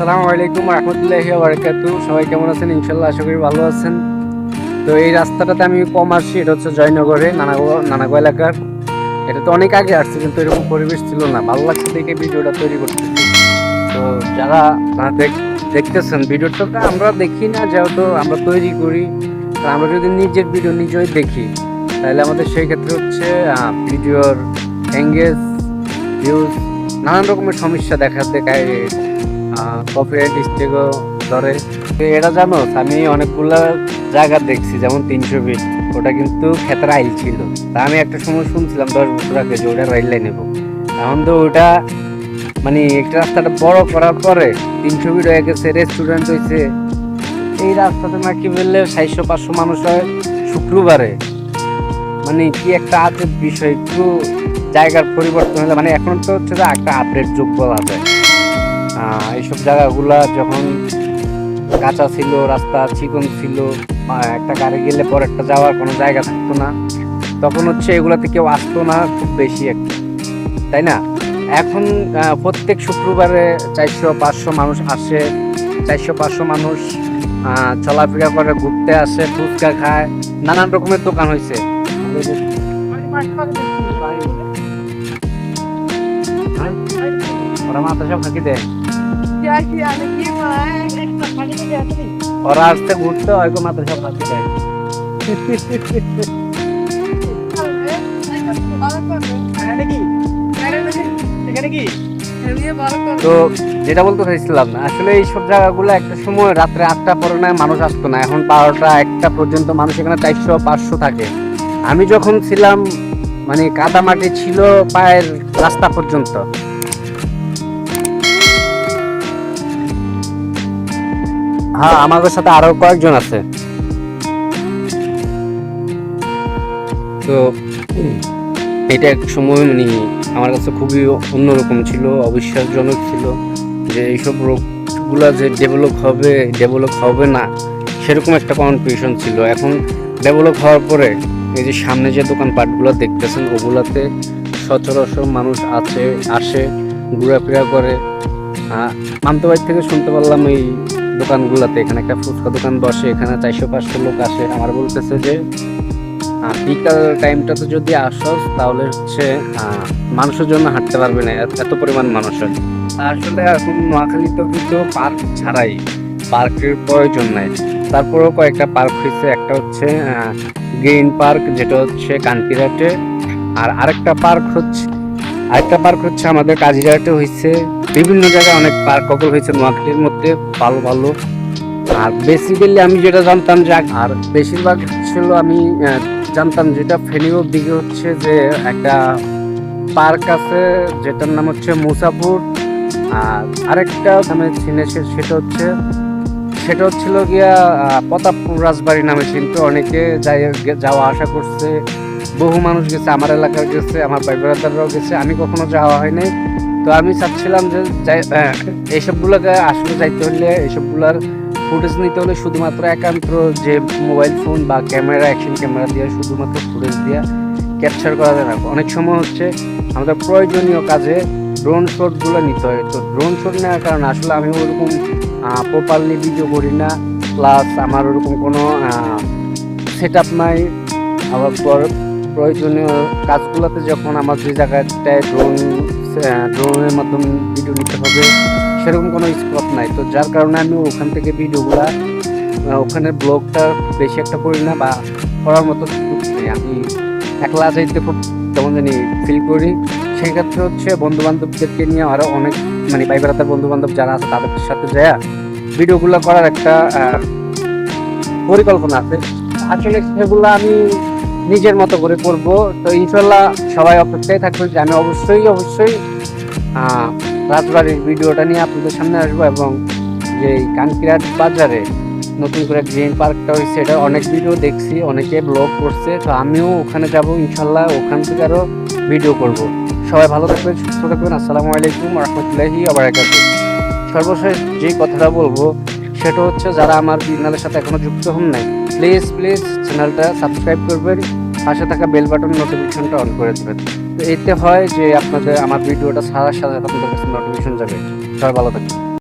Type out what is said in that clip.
আসসালামু আলাইকুম রহমতুল্লাহি বারাকাতু সবাই কেমন আছেন? ইনশাল্লাহ আশা করি ভালো আছেন। তো এই রাস্তাটাতে আমি কম আসছি এটা হচ্ছে জয়নগরে, নানাগো নানাগো এলাকার। এটা তো অনেক আগে আসছে, কিন্তু এরকম পরিবেশ ছিল না। ভালো লাগছে দেখে ভিডিওটা তৈরি করতেছি। তো যারা দেখতেছেন ভিডিওটা তো আমরা দেখি না, যেহেতু আমরা তৈরি করি। আমরা যদি নিজের ভিডিও নিজেই দেখি, তাহলে আমাদের সেই ক্ষেত্রে হচ্ছে ভিডিওর এঙ্গেজ ভিউজ নানান রকমের সমস্যা দেখা দেখায়। কপিরাইট স্টেকও ধরে। তো এটা জানো, আমি অনেকগুলো জায়গা দেখছি, যেমন তিনশো বিট। ওটা কিন্তু খেতার আইল ছিল। তা আমি একটা সময় শুনছিলাম দশ বছর আগে যে ওটা রেল লাইন নেব এখন তো ওটা মানে একটা রাস্তাটা বড় করার পরে তিনশো বিট হয়ে গেছে রেস্টুরেন্ট হয়েছে এই রাস্তাতে নাকি বললে সাতশো পাঁচশো মানুষ হয় শুক্রবারে। মানে কি একটা আছে বিষয়, একটু জায়গার পরিবর্তন হলে মানে এখন তো হচ্ছে একটা আপডেট যুগ বলা যায়। এইসব জায়গাগুলা যখন কাঁচা ছিল, রাস্তা চিকন ছিল একটা গাড়ি গেলে পর একটা যাওয়ার কোনো জায়গা থাকতো না। তখন হচ্ছে এগুলাতে কেউ আসতো না, খুব বেশি একটা তাই না? এখন প্রত্যেক শুক্রবারে চারশো, পাঁচশো মানুষ আসে। চারশো, পাঁচশো মানুষ চলাফেরা করে, ঘুরতে আসে, ফুচকা খায়, নানান রকমের দোকান হয়েছে মাথা সব ফাঁকি দেয়। ওরা আসতে ঘুরতে হয়তো মাথা সব ফাঁকি দেয়। তো যেটা বলতে চাইছিলাম না আসলে এইসব জায়গাগুলো একটা সময় রাত্রে আটটা পরে না মানুষ আসতো না। এখন বারোটা একটা পর্যন্ত মানুষ এখানে চারশো পাঁচশো থাকে। আমি যখন ছিলাম মানে কাদা মাটি ছিল পায়ের রাস্তা পর্যন্ত। হ্যাঁ আমাদের সাথে আরও কয়েকজন আছে। তো, এটা এক সময় মানে আমার কাছে খুবই অন্যরকম ছিল, অবিশ্বাসজনক ছিল যে এইসব রোগগুলা যে ডেভেলপ হবে ডেভেলপ হবে না, সেরকম একটা কনফিউশন ছিল। এখন ডেভেলপ হওয়ার পরে এই যে সামনে যে দোকানপাটগুলো দেখতেছেন, ওগুলাতে সচরাচর মানুষ আছে, আসে, ঘোরাফেরা করে। মান্তবাড়ি থেকে শুনতে পারলাম এই দোকানগুলোতে, এখানে একটা ফুচকা দোকান বসে, এখানে চারশো পাঁচশো লোক আসে। আমার বলতেছে যে বিকাল টাইমটাতে যদি আসস, তাহলে হচ্ছে মানুষের জন্য হাঁটতে পারবে না, এত- এত পরিমাণ মানুষ হয়। আসলে এখন নোয়াখালীতে কিন্তু পার্ক ছাড়াই পার্কের প্রয়োজন নাই। তারপরেও কয়েকটা পার্ক হয়েছে, একটা হচ্ছে গ্রিন পার্ক, যেটা হচ্ছে কান্তিরাটে আর আরেকটা পার্ক হচ্ছে আরেকটা পার্ক হচ্ছে আমাদের কাজিরাটে হয়েছে বিভিন্ন জায়গায় অনেক পার্ক কবল হয়েছে নোয়াখালীর মধ্যে, ভালো ভালো। আর বেসিক্যালি আমি যেটা জানতাম যে আর বেশিরভাগ ছিল আমি জানতাম যেটা ফেনীর দিকে হচ্ছে যে একটা পার্ক আছে, যেটার নাম হচ্ছে মুসাপুর আর আরেকটা নামে চিনেছে সেটা হচ্ছে সেটা হচ্ছিল গিয়া প্রতাপপুর রাজবাড়ি নামে। চিনতে অনেকে যাই যাওয়া আসা করছে। বহু মানুষ গেছে, আমার এলাকার গেছে, আমার ভাই ব্রাদাররাও গেছে, আমি কখনো যাওয়া হয়নি তো আমি চাচ্ছিলাম যে এইসবগুলোকে আসলে যাইতে হলে, এইসবগুলার ফুটেজ নিতে হলে শুধুমাত্র একান্ত যে মোবাইল ফোন বা ক্যামেরা অ্যাকশন ক্যামেরা দিয়ে শুধুমাত্র ফুটেজ দিয়ে ক্যাপচার করা যায় না। অনেক সময় হচ্ছে আমাদের প্রয়োজনীয় কাজে ড্রোন শটগুলো নিতে হয়। তো ড্রোন শট নেওয়ার কারণে আসলে আমি ওরকম প্রপারলি ভিডিও করি না। প্লাস আমার ওরকম কোনো সেট আপ নাই। আবার পর প্রয়োজনীয় কাজগুলোতে যখন আমার যে জায়গাটায় ড্রোন ড্রোনের মাধ্যমে ভিডিও নিতে হবে, সেরকম কোনো স্পট নাই। তো যার কারণে আমি ওখান থেকে ভিডিওগুলা ওখানে ব্লগটা বেশি একটা করি না বা করার মতো নেই। আমি একলা যাইতে খুব কেমন জানি ফিল করি। সেক্ষেত্রে হচ্ছে বন্ধু বান্ধবদেরকে নিয়ে আরও অনেক মানে ভাই বেড়াতার বন্ধু বান্ধব যারা আছে, তাদের সাথে যায় ভিডিওগুলো করার একটা পরিকল্পনা আছে। আসলে সেগুলো আমি নিজের মতো করে করব। তো ইনশাল্লাহ সবাই অপেক্ষায় থাকবে যে আমি অবশ্যই অবশ্যই আহ, রাজবাড়ির ভিডিওটা নিয়ে আপনাদের সামনে আসব এবং যে কানকিরাট বাজারে নতুন করে গ্রিন পার্কটা হয়েছে এটা অনেক ভিডিও দেখছি অনেকে ব্লগ করছে তো আমিও ওখানে যাব ইনশাল্লাহ ওখান থেকে আরও ভিডিও করব। সবাই ভালো থাকবেন সুস্থ থাকবেন আসসালামু আলাইকুম রহমতুল্লাহি আবরাকাতু সর্বশেষ যে কথাটা বলব সেটা হচ্ছে যারা আমার চ্যানেলের সাথে এখনও যুক্ত হন নাই প্লিজ প্লিজ চ্যানেলটা সাবস্ক্রাইব করবেন, পাশে থাকা বেল বাটন নোটিফিকেশনটা অন করে দেবেন। তো এতে হয় যে আপনাদের, আমার ভিডিওটা সারা সাথে আপনাদের কাছে নোটিফিকেশন যাবে। সবাই ভালো থাকবেন।